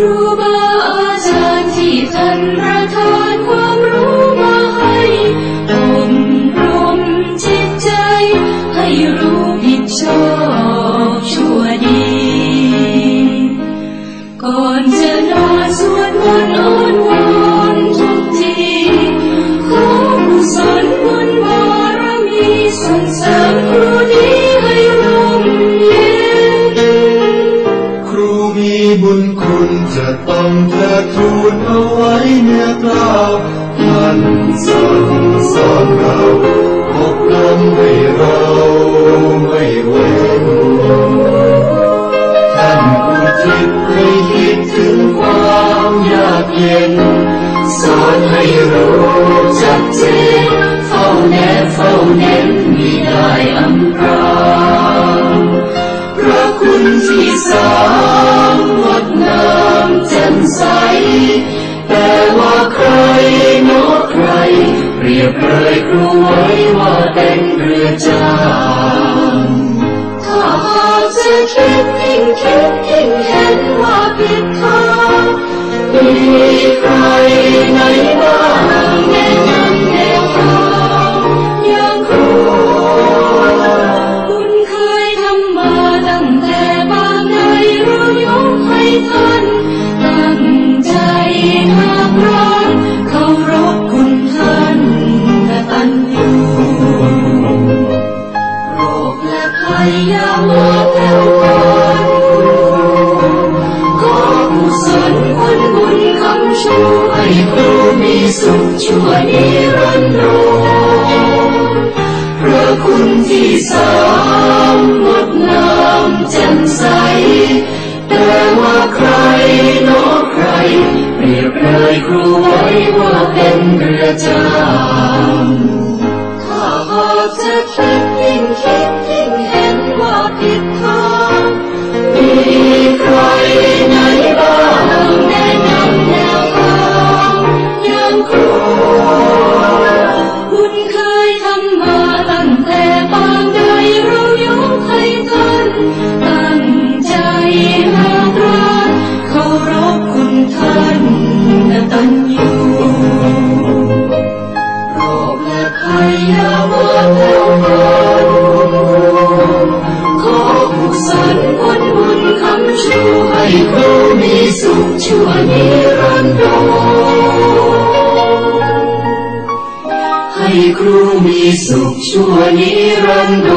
ครูบาอาจารย์ที่ท่านประทานความรู้มาให้อบรมจิตใจ ให้รู้ผิดชอบชั่วดี ก่อนจะนอนสวดมนต์อ่อน จะต้องเทิดทูนเอาไว้เนื้อกล้าวท่านสั่งสอนเราอบรมให้เราไม่เว้นท่านอุทิศให้คิดถึงความยากเย็น สอนให้รู้จักเจนเฝ้าแนบเฝ้าเน้นมิได้อำพรางพระคุณที่สางดงามแจ่ม ใส แต่ว่าใครนอใครเปรียบเลยครูไว้ว่าเป็นเรือจางถ้าหากจะคิดยิ่งคิดยิ่งเห็นว่าผิดทางมีใครไหนบ้าง สุขชั่วนิรันดรพระคุณที่สามงดงามแจ่มใส แต่ว่าใครนอใคร เปรียบเลยครูไว้ว่าเป็นเรือจางถ้าหากจะคิดยิ่งคิด ให้ครูมีสุขชั่วนิรันดร์